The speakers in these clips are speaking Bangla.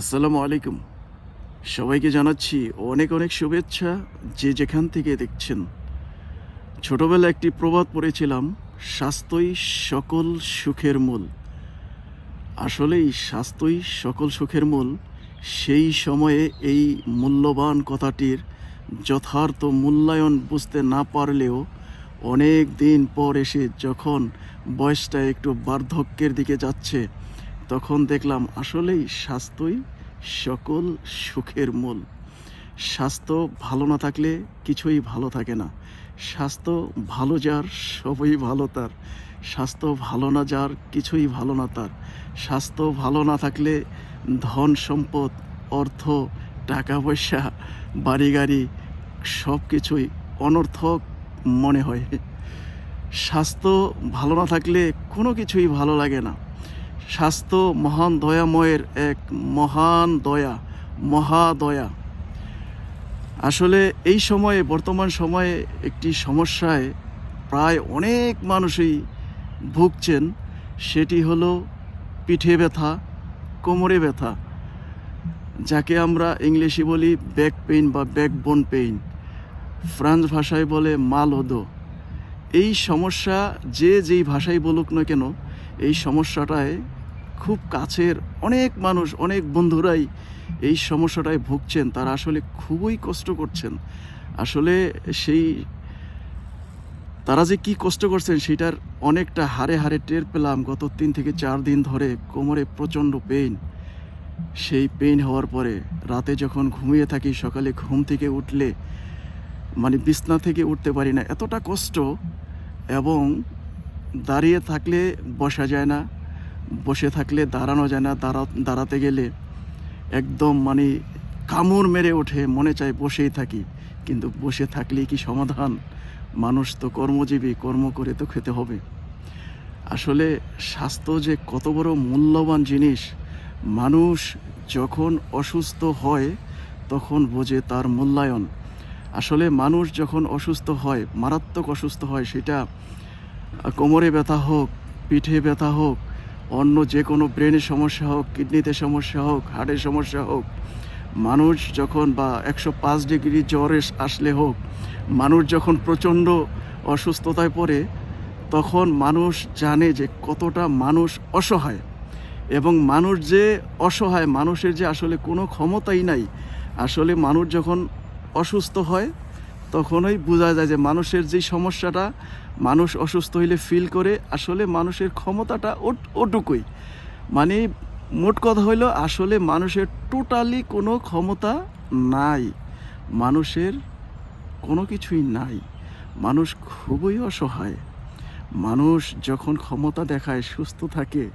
আসসালামু আলাইকুম। সবাইকে জানাচ্ছি অনেক অনেক শুভেচ্ছা যে যেখান থেকে দেখছেন। ছোটবেলায় একটি প্রবাদ পড়েছিলাম, স্বাস্থ্যই সকল সুখের মূল। আসলেই স্বাস্থ্যই সকল সুখের মূল, সেই সময়ে এই মূল্যবান কথাটির যথার্থ মূল্যায়ন বুঝতে না পারলেও অনেক দিন পর এসে যখন বয়সটা একটু বার্ধক্যের দিকে যাচ্ছে তখন দেখলাম আসলেই স্বাস্থ্যই সকল সুখের মূল। স্বাস্থ্য ভালো না থাকলে কিছুই ভালো থাকে না। স্বাস্থ্য ভালো যার, সবই ভালো তার। স্বাস্থ্য ভালো না যার, কিছুই ভালো না তার। স্বাস্থ্য ভালো না থাকলে ধন সম্পদ, অর্থ টাকা পয়সা বাড়ি গাড়ি সব কিছুই অনর্থক মনে হয়। স্বাস্থ্য ভালো না থাকলে কোনো কিছুই ভালো লাগে না। স্বাস্থ্য মহান দয়াময়ের এক মহান দয়া মহাদয়া আসলে এই সময়ে, বর্তমান সময়ে একটি সমস্যায় প্রায় অনেক মানুষই ভুগছেন, সেটি হলো পিঠে ব্যথা, কোমরে ব্যথা, যাকে আমরা ইংলিশে বলি ব্যাক পেইন বা ব্যাকবোন পেইন ফ্রান্স ভাষায় বলে মাল মালদো এই সমস্যা যে যেই ভাষায় বলুক না কেন এই সমস্যাটায় খুব কাছের অনেক মানুষ, অনেক বন্ধুরাই এই সমস্যাটায় ভুগছেন। তারা আসলে খুবই কষ্ট করছেন। আসলে সেই তারা যে কি কষ্ট করছেন সেটার অনেকটা হারে হারে টের পেলাম গত তিন থেকে চার দিন ধরে কোমরে প্রচণ্ড পেইন সেই পেইন হওয়ার পরে রাতে যখন ঘুমিয়ে থাকি, সকালে ঘুম থেকে উঠলে মানে বিছনা থেকে উঠতে পারি না। এতটা কষ্ট এবং দাঁড়িয়ে থাকলে বসা যায় না, বসে থাকলে দাঁড়ানো যায় না, দাঁড়া, দাঁড়াতে গেলে একদম মানে কামড় মেরে ওঠে, মনে চায় বসেই থাকি। কিন্তু বসে থাকলেই কি সমাধান? মানুষ তো কর্মজীবী, কর্ম করে তো খেতে হবে। আসলে স্বাস্থ্য যে কত বড় মূল্যবান জিনিস, মানুষ যখন অসুস্থ হয়, তখন বোঝে তার মূল্যায়ন। আসলে মানুষ যখন অসুস্থ হয়, মারাত্মক অসুস্থ হয়, সেটা কোমরে ব্যথা হোক, পিঠে ব্যথা হোক, অন্য যে কোনো ব্রেনের সমস্যা হোক, কিডনিতে সমস্যা হোক হার্টের সমস্যা হোক, মানুষ যখন বা একশো পাঁচ ডিগ্রি জ্বর আসলে হোক, মানুষ যখন প্রচণ্ড অসুস্থতায় পড়ে, তখন মানুষ জানে যে কতটা মানুষ অসহায়। এবং মানুষ যে অসহায়, মানুষের যে আসলে কোনো ক্ষমতাই নাই, আসলে মানুষ যখন অসুস্থ হয় তখনই বোঝা যায় যে মানুষের যে সমস্যাটা, মানুষ অসুস্থ হইলে ফিল করে, আসলে মানুষের ক্ষমতাটা ওট- ওটুকুই। মানে মোট কথা হইল, আসলে মানুষের টোটালি কোনো ক্ষমতা নাই। মানুষের কোনো কিছুই নাই। মানুষ খুবই অসহায়। মানুষ যখন ক্ষমতা দেখায়, সুস্থ থাকে,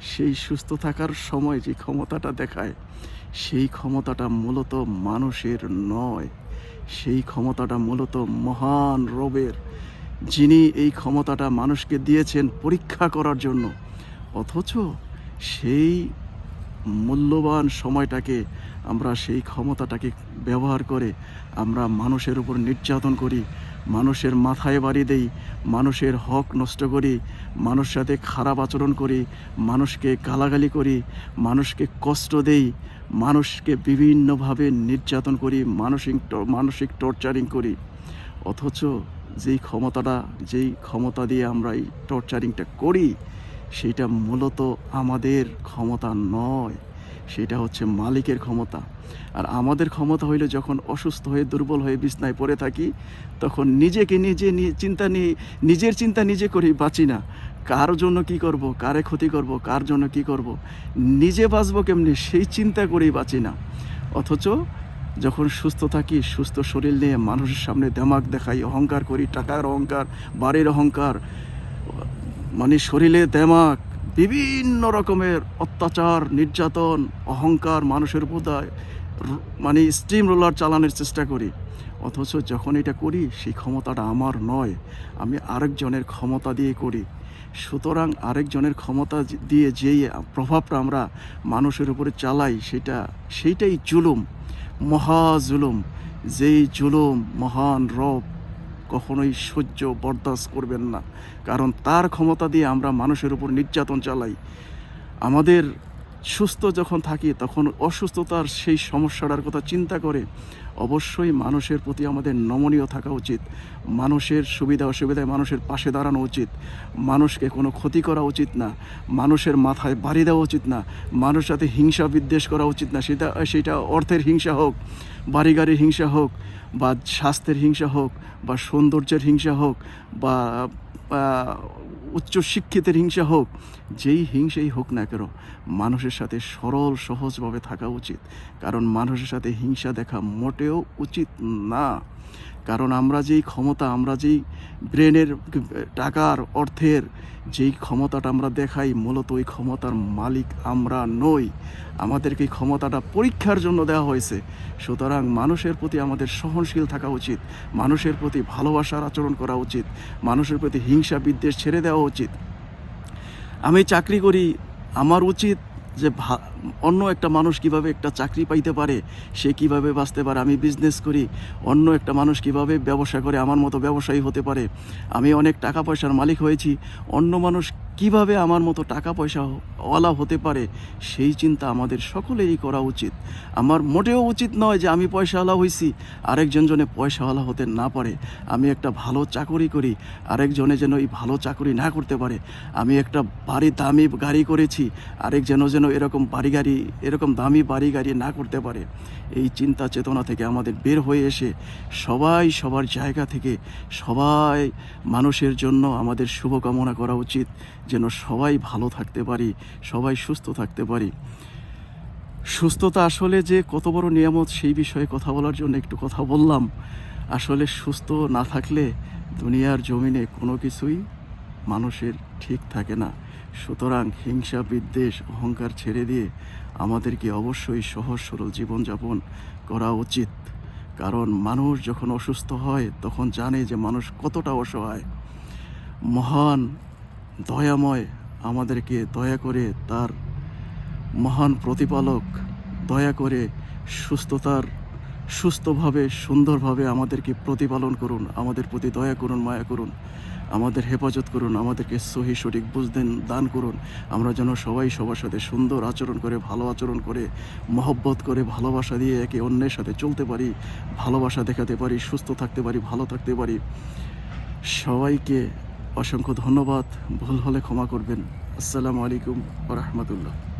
সেই সুস্থ থাকার সময় যে ক্ষমতাটা দেখায়, সেই ক্ষমতাটা মূলত মানুষের নয়। সেই ক্ষমতাটা মূলত মহান রবের, যিনি এই ক্ষমতাটা মানুষকে দিয়েছেন পরীক্ষা করার জন্য। অথচ সেই মূল্যবান সময়টাকে আমরা সেই ক্ষমতাটাকে ব্যবহার করে আমরা মানুষের উপর নির্যাতন করি মানুষের মাথায় বাড়ি দেই, মানুষের হক নষ্ট করি, মানুষ সাথে খারাপ আচরণ করি, মানুষকে গালাগালি করি, মানুষকে কষ্ট দেই, মানুষকে বিভিন্নভাবে নির্যাতন করি, মানসিক মানসিক টর্চারিং করি। অথচ যেই ক্ষমতাটা, যেই ক্ষমতা দিয়ে আমরা এই টর্চারিংটা করি, সেটা মূলত আমাদের ক্ষমতা নয়। সেটা হচ্ছে মালিকের ক্ষমতা। আর আমাদের ক্ষমতা হইলে যখন অসুস্থ হয়ে, দুর্বল হয়ে, বিছনায় পড়ে থাকি, তখন নিজেকে নিজে চিন্তা নিয়ে নিজের চিন্তা নিজে করি বাঁচি না। কার জন্য কি করব, কারে ক্ষতি করব, কার জন্য কি করব, নিজে বাঁচবো কেমনি, সেই চিন্তা করেই বাঁচি না। অথচ যখন সুস্থ থাকি, সুস্থ শরীর নিয়ে মানুষের সামনে দেমাক দেখাই, অহংকার করি, টাকার অহংকার, বাড়ির অহংকার মানে শরীরে দেমাক বিভিন্ন রকমের অত্যাচার, নির্যাতন, অহংকার মানুষের বোধায় মানে স্টিম রোলার চালানোর চেষ্টা করি। অথচ যখন এটা করি, সেই ক্ষমতাটা আমার নয়। আমি আরেকজনের ক্ষমতা দিয়ে করি। সুতরাং আরেকজনের ক্ষমতা দিয়ে যেই প্রভাবটা আমরা মানুষের উপরে চালাই, সেটা, সেইটাই জুলুম, মহা জুলুম। যেই জুলুম, মহান রব কখনোই সহ্য বরদাস্ত করবেন না। কারণ তার ক্ষমতা দিয়ে আমরা মানুষের উপর নির্যাতন চালাই। আমাদের সুস্থ যখন থাকি, তখন অসুস্থতার সেই সমস্যাটার কথা চিন্তা করে অবশ্যই মানুষের প্রতি আমাদের নমনীয় থাকা উচিত। মানুষের সুবিধা অসুবিধায় মানুষের পাশে দাঁড়ানো উচিত। মানুষকে কোনো ক্ষতি করা উচিত না। মানুষের মাথায় বাড়ি দেওয়া উচিত না। মানুষ সাথে হিংসা বিদ্বেষ করা উচিত না। সেটা সেটা অর্থের হিংসা হোক, বাড়ি গাড়ির হিংসা হোক, বা স্বাস্থ্যের হিংসা হোক, বা সৌন্দর্যের হিংসা হোক, বা উচ্চ শিক্ষিতের হিংসা হোক, যেই হিংসেই হোক না কেন, মানুষের সাথে সরল, সহজভাবে থাকা উচিত। কারণ মানুষের সাথে হিংসা দেখা মোটেও উচিত না। কারণ আমরা যেই ক্ষমতা, আমরা যেই ব্রেনের টাকার অর্থের যেই ক্ষমতাটা আমরা দেখাই, মূলত ওই ক্ষমতার মালিক আমরা নই। আমাদেরকে এই ক্ষমতাটা পরীক্ষার জন্য দেওয়া হয়েছে। সুতরাং মানুষের প্রতি আমাদের সহনশীল থাকা উচিত। মানুষের প্রতি ভালোবাসার আচরণ করা উচিত। মানুষের প্রতি হিংসা বিদ্বেষ ছেড়ে দেওয়া উচিত। আমি চাকরি করি, আমার উচিত যে অন্য একটা মানুষ কীভাবে একটা চাকরি পাইতে পারে, সে কীভাবে বাঁচতে পারে, আমি বিজনেস করি, অন্য একটা মানুষ কীভাবে ব্যবসা করে, আমার মতো ব্যবসায়ী হতে পারে, আমি অনেক টাকা পয়সার মালিক হয়েছি, অন্য মানুষ কীভাবে আমার মতো টাকা পয়সা ওয়ালা হতে পারে, সেই চিন্তা আমাদের সকলেরই করা উচিত। আমার মোটেও উচিত নয় যে আমি পয়সাওয়ালা হয়েছি আরেকজন জনে পয়সাওয়ালা হতে না পারে, আমি একটা ভালো চাকরি করি, আরেকজনে যেন এই ভালো চাকরি না করতে পারে, আমি একটা বাড়ি দামি গাড়ি করেছি আরেকজন যেন এরকম বাড়ি গাড়ি, এরকম দামি বাড়ি গাড়ি না করতে পারে। এই চিন্তা চেতনা থেকে আমাদের বের হয়ে এসে সবাই সবার জায়গা থেকে সবাই মানুষের জন্য আমাদের শুভকামনা করা উচিত, যেন সবাই ভালো থাকতে পারি, সবাই সুস্থ থাকতে পারি। সুস্থতা আসলে যে কত বড় নিয়ামত, সেই বিষয়ে কথা বলার জন্য একটু কথা বললাম। আসলে সুস্থ না থাকলে দুনিয়ার জমিনে কোনো কিছুই মানুষের ঠিক থাকে না। সুতরাং হিংসা, বিদ্বেষ, অহংকার ছেড়ে দিয়ে আমাদেরকে অবশ্যই সহজ, সরল জীবনযাপন করা উচিত। কারণ মানুষ যখন অসুস্থ হয়, তখন জানে যে মানুষ কতটা অসহায়। মহান দয়াময় আমাদেরকে দয়া করে তার মহান প্রতিপালক দয়া করে সুস্থতার সুস্থভাবে, সুন্দরভাবে আমাদেরকে প্রতিপালন করুন, আমাদের প্রতি দয়া করুন, মায়া করুন, আমাদের হেফাজত করুন, আমাদেরকে সহি, সঠিক বুঝদেন দান করুন। আমরা যেন সবাই সবার সাথে সুন্দর আচরণ করে, ভালো আচরণ করে, মহব্বত করে, ভালোবাসা দিয়ে একে অন্যের সাথে চলতে পারি, ভালোবাসা দেখাতে পারি, সুস্থ থাকতে পারি, ভালো থাকতে পারি। সবাইকে অসংখ্য ধন্যবাদ। ভুল হলে ক্ষমা করবেন। আসসালামু আলাইকুম রহমতুল্লাহ।